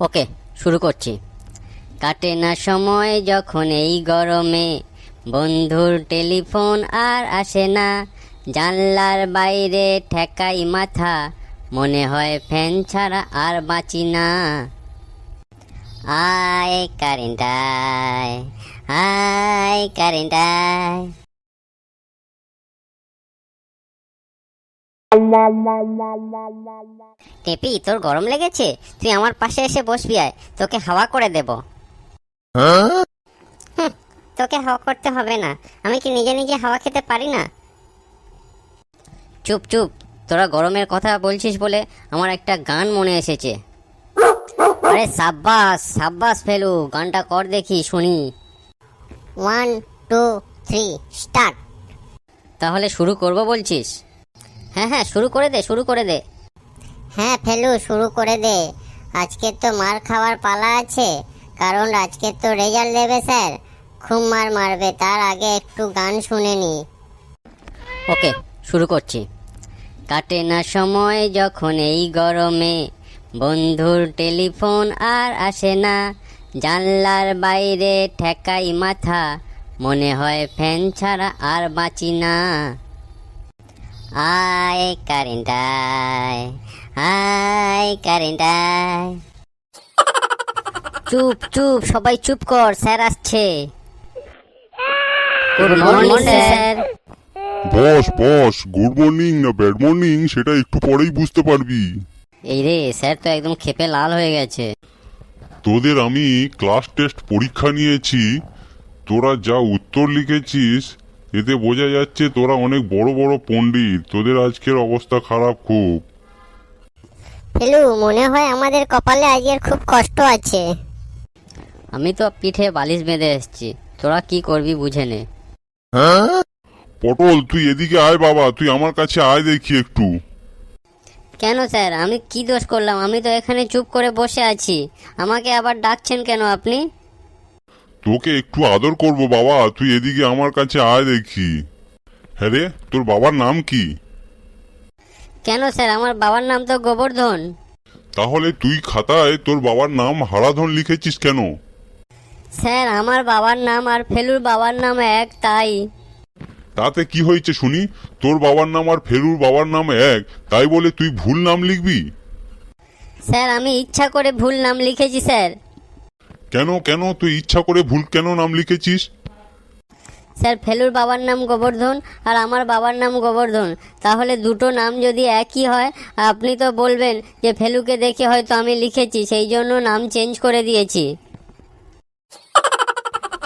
ওকে, শুরু করছি। কাটে না সময় যখন এই গরমে। বন্ধুর টেলিফোন আর আসে না। জানলার বাইরে ঠেকাই মাথা। মনে হয় ফ্যান ছাড়া আর বাঁচি না। আয় কারেন্ট আয় আয় কারেন্ট আয়। টেপি, তোর গরম লেগেছে? তুই আমার পাশে এসে বসবি আয়। তোকে হাওয়া করে দেব। তোকে হাওয়া করতে হবে না। আমি কি নিজে নিজে হাওয়া খেতে পারি না? চুপ চুপ। তোরা গরমের কথা বলছিস বলে আমার একটা গান মনে এসেছে। আরে সাব্বাস সাব্বাস ফেলু, গানটা কর দেখি, শুনি। One, two, three, start. তাহলে শুরু করব বলছিস? হ্যাঁ হ্যাঁ শুরু করে দে শুরু করে দে। হ্যাঁ ফেলু শুরু করে দে। আজকে তো মার খাওয়ার পালা আছে। কারণ আজকে তো রেজাল্ট দেবে স্যার। খুব মার মারবে তার আগে একটু গান শুনে নি। ওকে শুরু করছি। কাটে না সময় যখন এই গরমে। বন্ধুর টেলিফোন আর আসে না। জানলার বাইরে ঠেকাই মাথা। মনে হয় ফ্যান ছাড়া আর বাঁচি না। আয় কারেন্ট আয় আয় কারেন্ট আয়। চুপ চুপ সবাই চুপ কর স্যার আসছে। Good morning sir boss boss good morning না ব্যাড মর্নিং সেটা একটু পরেই বুঝতে পারবি। এই রে স্যার তো একদম খেপে লাল হয়ে গেছে। তোদের আমি ক্লাস টেস্ট পরীক্ষা নিয়েছি তোরা যা উত্তর লিখেছিস এতে বোঝা যাচ্ছে তোরা অনেক বড় বড় পণ্ডিত। তোদের আজকের অবস্থা খারাপ খুব। ফেলু মনে হয় আমাদের কপালে আজকের খুব কষ্ট আছে। আমি তো পিঠে বালিশ বেঁধে এসেছি। তোরা কি করবি বুঝে নে। পটল তুই এদিকে আয় বাবা তুই আমার কাছে আয় দেখি একটু। কেন স্যার? আমি কি দোষ করলাম? আমি তো এখানে চুপ করে বসে আছি। আমাকে আবার ডাকছেন কেন আপনি? তোকে একটু আদর করব বাবা। তুই এদিকে আমার কাছে আয় দেখি। হ্যাঁ রে তোর বাবার নাম কি? কেন স্যার? আমার বাবার নাম তো গোবর্ধন। তাহলে তুই খাতায় তোর বাবার নাম হারাধন লিখেছিস কেন? স্যার আমার বাবার নাম আর ফেলুর বাবার নাম এক তাই। তাতে কি হয়েছে শুনি? তোর বাবার নাম আর ফেরুর বাবার নাম এক তাই বলে তুই ভুল নাম লিখবি? স্যার আমি ইচ্ছা করে ভুল নাম লিখেছি স্যার। কেন কেন তুই ইচ্ছা করে ভুল কেন নাম লিখেছিস? স্যার ফেলুর বাবার নাম গোবর্ধন আর আমার বাবার নাম গোবর্ধন। তাহলে দুটো নাম যদি একই হয় আপনি তো বলবেন যে ফেলুকে দেখে হয়তো আমি লিখেছি সেই জন্য নাম চেঞ্জ করে দিয়েছি।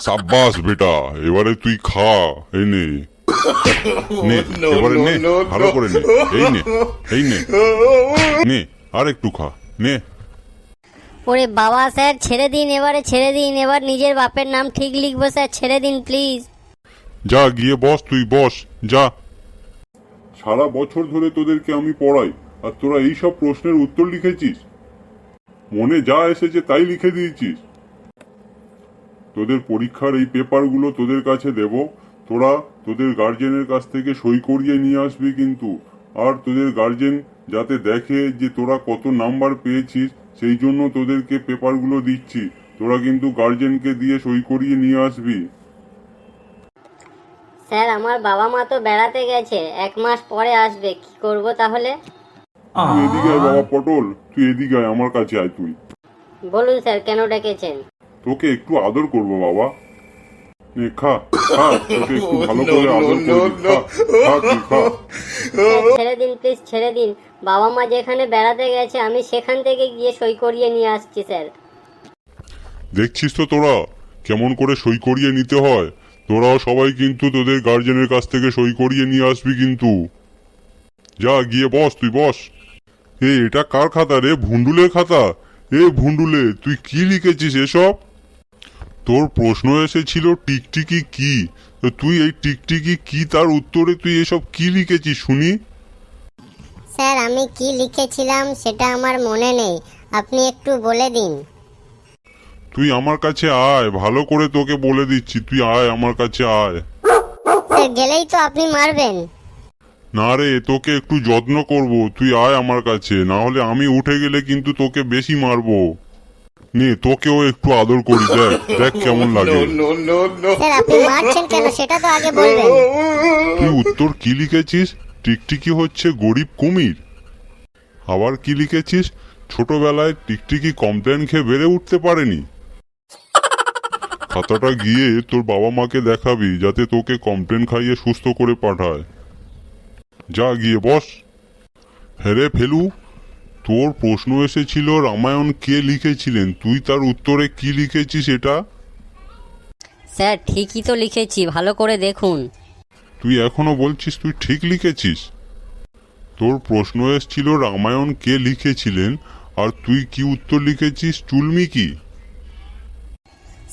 সাব্বাস বেটা এবারে তুই খা এই নে। নে এবারে নে ভালো করে নে এই নে এই নে। নে আর একটু খা নে। ওরে বাবা স্যার ছেড়ে দিন এবারে ছেড়ে দিন এবার নিজের বাপের নাম ঠিক লিখব স্যার ছেড়ে দিন প্লিজ। যা গিয়ে বস তুই বস যা। সারা বছর ধরে তোদেরকে আমি পড়াই আর তোরা এই সব প্রশ্নের উত্তর লিখেছিস? মনে যা এসেছে তাই লিখে দিয়েছিস। তোদের পরীক্ষার এই পেপারগুলো তোদের কাছে দেব তোরা তোদের গার্জেনের কাছ থেকে সই করিয়ে নিয়ে আসবি কিন্তু আর তোদের গার্জেন যাতে দেখে যে তোরা কত নাম্বার পেয়েছিস সেই জন্য তোদেরকে পেপারগুলো দিচ্ছি। তোরা কিন্তু গার্জেনকে দিয়ে সই করিয়ে নিয়ে আসবি। স্যার আমার বাবা মা তো বেড়াতে গেছে। এক মাস পরে আসবে। কি করব তাহলে? তুই এদিকে আয় বাবা পটল। তুই এদিকে আয় আমার কাছে আয় তুই। বলুন স্যার কেন ডেকেছেন? তোকে একটু আদর করব বাবা। নে খা খা তোকে একটু ভালো করে আদর করবি খা খা তুই খা। ছেড়ে দিন প্লিজ ছেড়ে দিন। বাবা মা যেখানে বেড়াতে গেছে আমি সেখান থেকে গিয়ে সই করিয়ে নিয়ে আসছি স্যার। দেখছিস তো তোরা কেমন করে সই করিয়ে নিতে হয়। তোরাও সবাই কিন্তু তোদের গার্জেনের কাছ থেকে সই করিয়ে নিয়ে আসবি কিন্তু। যা গিয়ে বস তুই বস। এ এটা কার খাতা রে? ভুন্ডুলের খাতা? এ ভুন্ডুলে তুই কি লিখেছিস এসব? তোর প্রশ্ন এসেছিল টিকটিকি কি? তো তুই এই টিকটিকি কি তার উত্তরে তুই এসব কি লিখেছিস শুনি? স্যার আমি কি লিখেছিলাম সেটা আমার মনে নেই। আপনি একটু বলে দিন। তুই আমার কাছে আয় ভালো করে তোকে বলে দিচ্ছি তুই আয় আমার কাছে আয়। স্যার গেলেই তো আপনি মারবেন। না রে তোকে একটু যত্ন করব তুই আয় আমার কাছে না হলে আমি উঠে গেলে কিন্তু তোকে বেশি মারবো। নে তোকেও একটু আদর করি দেখ দেখ কেমন লাগে। স্যার আপনি মারছেন কেন? সেটা তো আগে বলবেন। তুই উত্তর কি লিখেছিস? টিকটিকি হচ্ছে গরিব কুমির। আবার কি লিখেছিস? ছোটবেলায় টিকটিকি কমপ্লেন খেয়ে বেড়ে উঠতে পারেনি। খাতাটা গিয়ে তোর বাবা মাকে দেখাবি যাতে তোকে কমপ্লেন খাইয়ে সুস্থ করে পাঠায়। যা গিয়ে বস। হেরে ফেলু। তোর প্রশ্ন এসেছিল রামায়ণ কে লিখেছিলেন? তুই তার উত্তরে কি লিখেছিস এটা? স্যার ঠিকই তো লিখেছি ভালো করে দেখুন। তুই এখনও বলছিস তুই ঠিক লিখেছিস? তোর প্রশ্ন এসেছিল রামায়ণ কে লিখেছিলেন? আর তুই কি উত্তর লিখেছিস? চুলমি কি?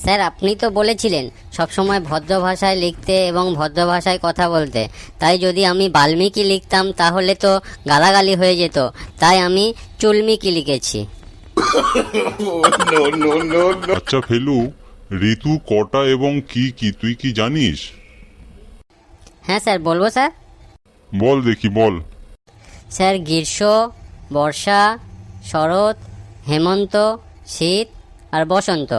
স্যার আপনি তো বলেছিলেন সবসময় ভদ্র ভাষায় লিখতে এবং ভদ্র ভাষায় কথা বলতে। তাই যদি আমি বাল্মীকি লিখতাম তাহলে তো গালাগালি হয়ে যেত। তাই আমি চুলমিকি লিখেছি। আচ্ছা ফেলু ঋতু কটা এবং কি কি? তুই কি জানিস? হ্যাঁ স্যার বলব স্যার? বল দেখি বল। স্যার গ্রীষ্ম বর্ষা শরৎ হেমন্ত শীত আর বসন্ত।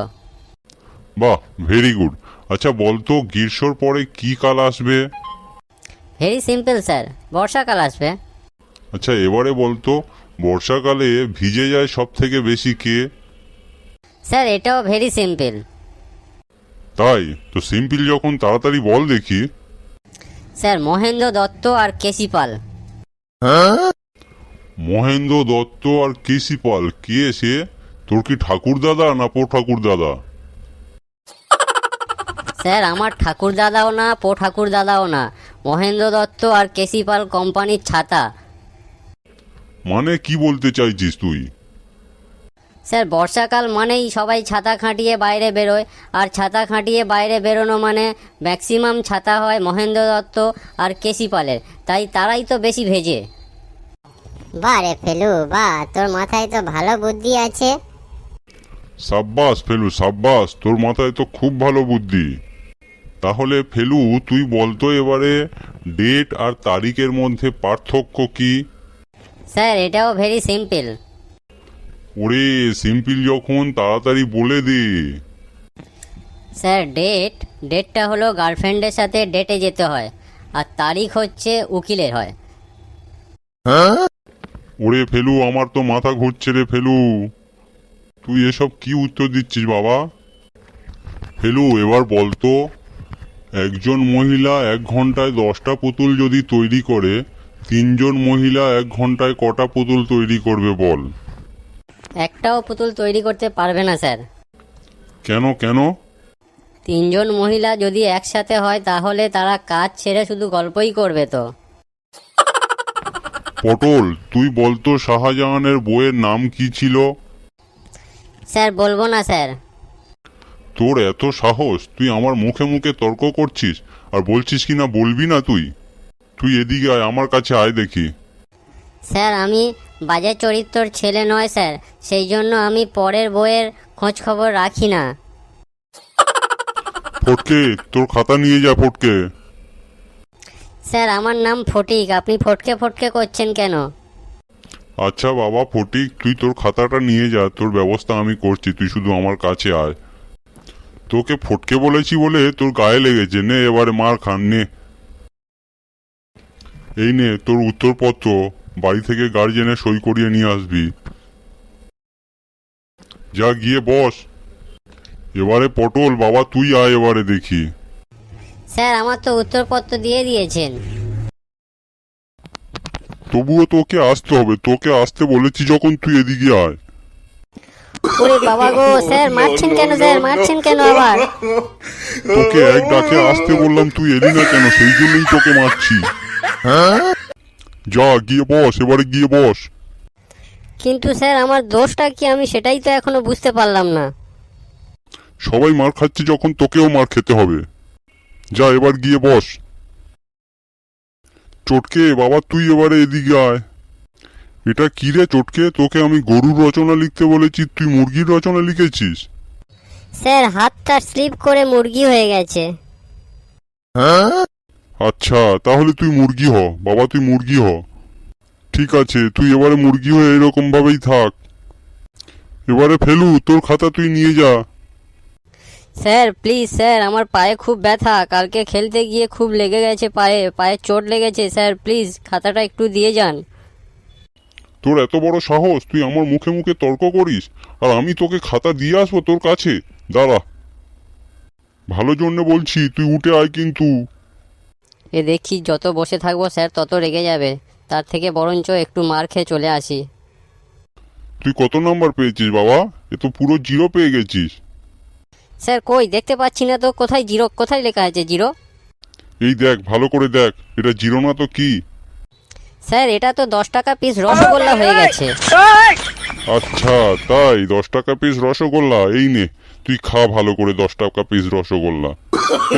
বাহ ভেরি গুড আচ্ছা বলতো গ্রীষ্মর পরে কি কাল আসবে? ভেরি সিম্পল স্যার বর্ষাকাল আসবে। আচ্ছা এবারে বলতো বর্ষাকালে ভিজে যায় সব থেকে বেশি কে? স্যার এটাও ভেরি সিম্পল তাই? তো সিম্পল যখন তাড়াতাড়ি বল দেখি। স্যার মহেন্দ্র দত্ত আর কেসি পাল। মহেন্দ্র দত্ত আর কেসি পাল। কে সে? তোর কি ঠাকুর দাদা না পো ঠাকুর দাদা স্যার আমার ঠাকুর দাদাও না পো ঠাকুর দাদাও না। মহেন্দ্র দত্ত আর কেসি পাল কোম্পানির ছাতা। মানে কি বলতে চাইছিস তুই? স্যার বর্ষাকাল মানেই সবাই ছাতা খাঁটিয়ে বাইরে বেরোয়। আর ছাতা খাটিয়ে বাইরে বেরোনো মানে ম্যাক্সিমাম ছাতা হয় মহেন্দ্র দত্ত আর কেসি পালের তাই তারাই তো বেশি ভেজে। বাহ রে ফেলু বাহ তোর মাথায় তো ভালো বুদ্ধি আছে। সাব্বাস ফেলু সাব্বাস তোর মাথায় তো খুব ভালো বুদ্ধি। তাহলে ফেলু তুই বলতো এবারে ডেট আর তারিখের মধ্যে পার্থক্য কি? স্যার এটাও ভেরি সিম্পল ওরে সিম্পল যখন তাড়াতাড়ি বলে দে। স্যার ডেট ডেটটা হলো গার্লফ্রেন্ডের সাথে ডেটে যেতে হয় আর তারিখ হচ্ছে উকিলের হয় হ্যাঁ। ওরে ফেলু আমার তো মাথা ঘুরছে রে ফেলু। তুই এসব কি উত্তর দিচ্ছিস বাবা? ফেলু এবার বলতো। একজন মহিলা এক ঘন্টায় দশটা পুতুল যদি তৈরি করে তিনজন মহিলা এক ঘন্টায় কটা পুতুল তৈরি করবে বল? একটাও পুতুল তৈরি করতে পারবে না স্যার। কেন কেন? তিনজন মহিলা যদি একসাথে হয় তাহলে তারা কাজ ছেড়ে শুধু গল্পই করবে তো। পটল তুই বলতো শাহজাহানের বইয়ের নাম কি ছিল? স্যার বলব না স্যার। তোর এত সাহস তুই আমার মুখে মুখে তর্ক করছিস আর বলছিস কি না বলবি না তুই? তুই এদিকে আয় আমার কাছে আয় দেখি। স্যার আমি বাজে চরিত্রর ছেলে নয় স্যার। সেই জন্য আমি পরের বইয়ের খোঁজ খবর রাখি না। ফটকে তোর খাতা নিয়ে যা ফটকে। স্যার আমার নাম ফটিক। আপনি ফটকে ফটকে করছেন কেন? আচ্ছা বাবা ফটিক তুই তোর খাতাটা নিয়ে যা তোর ব্যবস্থা আমি করছি তুই শুধু আমার কাছে আয়। তোকে ফটকে বলেছি বলে তোর গায়ে লেগেছে। নে এবারে মার খান নে। এই নে তোর উত্তরপত্র। বাড়ি থেকে গার্জেনে সই করিয়ে নিয়ে আসবি। যা গিয়ে বস। এবারে পটল বাবা তুই আয় এবারে দেখি। স্যার আমার তো উত্তরপত্র দিয়ে দিয়েছেন। তবুও তোকে আসতে হবে। তোকে আসতে বলেছি যখন তুই এদিকে আয়। ওরে বাবা গো স্যার মারছেন কেন স্যার? মারছেন কেন আবার? তোকে এক ডাকে আসতে বললাম তুই এলি না কেন? সেই জন্যই তোকে মারছি। যা গিয়ে বস এবারে গিয়ে বস। কিন্তু স্যার আমার দোষটা কি আমি সেটাই তো এখনও বুঝতে পারলাম না। সবাই মার খাচ্ছে যখন তোকেও মার খেতে হবে। যা এবার গিয়ে বস। চটকে বাবা তুই এবারে এদিকে আয়। এটা কি রে চটকে? তোকে আমি গরুর রচনা লিখতে বলেছি তুই মুরগির রচনা লিখেছিস? স্যার হাতটা স্লিপ করে মুরগি হয়ে গেছে। হ্যাঁ? আচ্ছা তাহলে তুই মুরগি হ বাবা তুই মুরগি হ। ঠিক আছে তুই এবারে মুরগি হয়ে এরকম ভাবেই থাক। এবারে ফেলু তোর খাতা তুই নিয়ে যা। স্যার প্লিজ স্যার আমার পায়ে খুব ব্যথা। কালকে খেলতে গিয়ে খুব লেগে গেছে পায়ে পায়ে চোট লেগেছে। স্যার প্লিজ খাতাটা একটু দিয়ে যান। তোর এত বড় সাহস তুই আমার মুখে মুখে তর্ক করিস আর আমি তোকে খাতা দিয়ে আসব তোর কাছে। দাঁড়া। ভালো জন্য বলছি তুই উঠে আয় কিন্তু। এ দেখছি যত বসে থাকব স্যার তত রেগে যাবে। তার থেকে বরঞ্চ একটু মার খেয়ে চলে আসি। তুই কত নাম্বার পেয়েছিস বাবা? এ তো পুরো জিরো পেয়ে গেছিস। স্যার কই? দেখতে পাচ্ছি না তো কোথায় জিরো? কোথায় লেখা আছে জিরো? এই দেখ ভালো করে দেখ এটা জিরো না তো কি? স্যার এটা তো দশ টাকা পিস রসগোল্লা হয়ে গেছে। আচ্ছা তাই দশ টাকা পিস রসগোল্লা? এই নে তুই খা ভালো করে দশ টাকা পিস রসগোল্লা।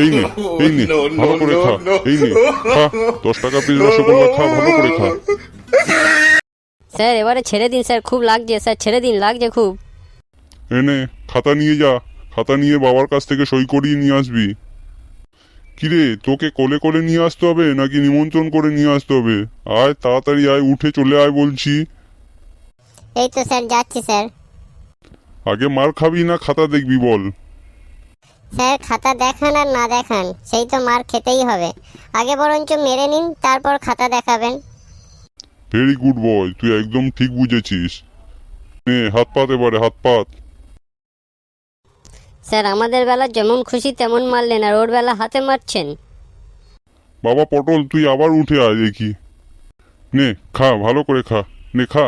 এই নে এই নে ভালো করে খা এই নে খা দশ টাকা পিস রসগোল্লা খা ভালো করে খা। স্যার এবারে ছেড়ে দিন স্যার খুব লাগছে স্যার ছেড়ে দিন লাগছে খুব। এনে খাতা নিয়ে যা খাতা নিয়ে বাবার কাছ থেকে সই করিয়ে নিয়ে আসবি। কিরে তোকে কোলে কোলে নিয়ে আসতে হবে নাকি নিমন্ত্রণ করে নিয়ে আসতে হবে? আয় তাড়াতাড়ি আয় উঠে চলে আয় বলছি। এই তো স্যার যাচ্ছি স্যার। আগে মার খাবি না খাতা দেখবি বল। স্যার খাতা দেখান আর না দেখান সেই তো মার খেতেই হবে। আগে বরঞ্চ মেরে নিন তারপর খাতা দেখাবেন। ভেরি গুড বয় তুই একদম ঠিক বুঝেছিস। নে হাত পাত এবারে হাত পাত। স্যার আমাদের বেলা যেমন খুশি তেমন মারলেন আর ওর বেলা হাতে মারছেন। বাবা পটল তুই আবার উঠে আয় দেখি। নে খা ভালো করে খা। নে খা।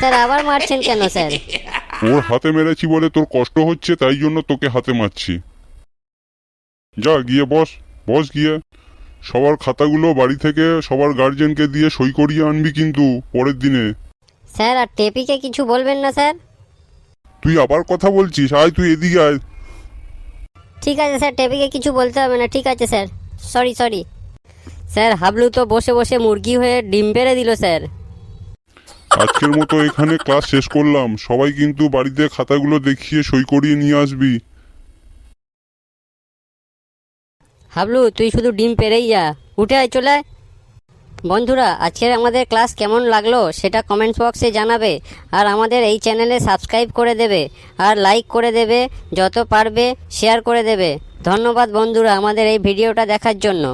স্যার আবার মারছেন কেন স্যার? ওর হাতে মেরেছি বলে তোর কষ্ট হচ্ছে তাই জন্য তোকে হাতে মারছি। যা গিয়ে বস বস গিয়ে। সবার খাতাগুলো বাড়ি থেকে সবার গার্জেনকে দিয়ে সই করিয়ে আনবি কিন্তু পরের দিনে। স্যার আর টেপিকে কিছু বলবেন না স্যার? তুই আবার কথা বলছিস? আয় তুই এদিকে আয়। ঠিক আছে স্যার টেপিকে কিছু বলতে হবে না। ঠিক আছে sir. Sorry sorry sir Hablu তো বসে বসে মুরগি হয়ে ডিম পেড়ে দিল স্যার। আজকের মতো এখানে ক্লাস শেষ করলাম। সবাই কিন্তু বাড়িতে খাতাগুলো দেখিয়ে সই করিয়ে নিয়ে আসবি। হাবলু তুই শুধু ডিম পেরেই যা। উঠে আয় চলে আয়। বন্ধুরা, আজকের আমাদের ক্লাস কেমন লাগল সেটা কমেন্টস বক্সে জানাবে আর আমাদের এই চ্যানেলে সাবস্ক্রাইব করে দেবে আর লাইক করে দেবে, যত পারবে শেয়ার করে দেবে। ধন্যবাদ বন্ধুরা আমাদের এই ভিডিওটা দেখার জন্য।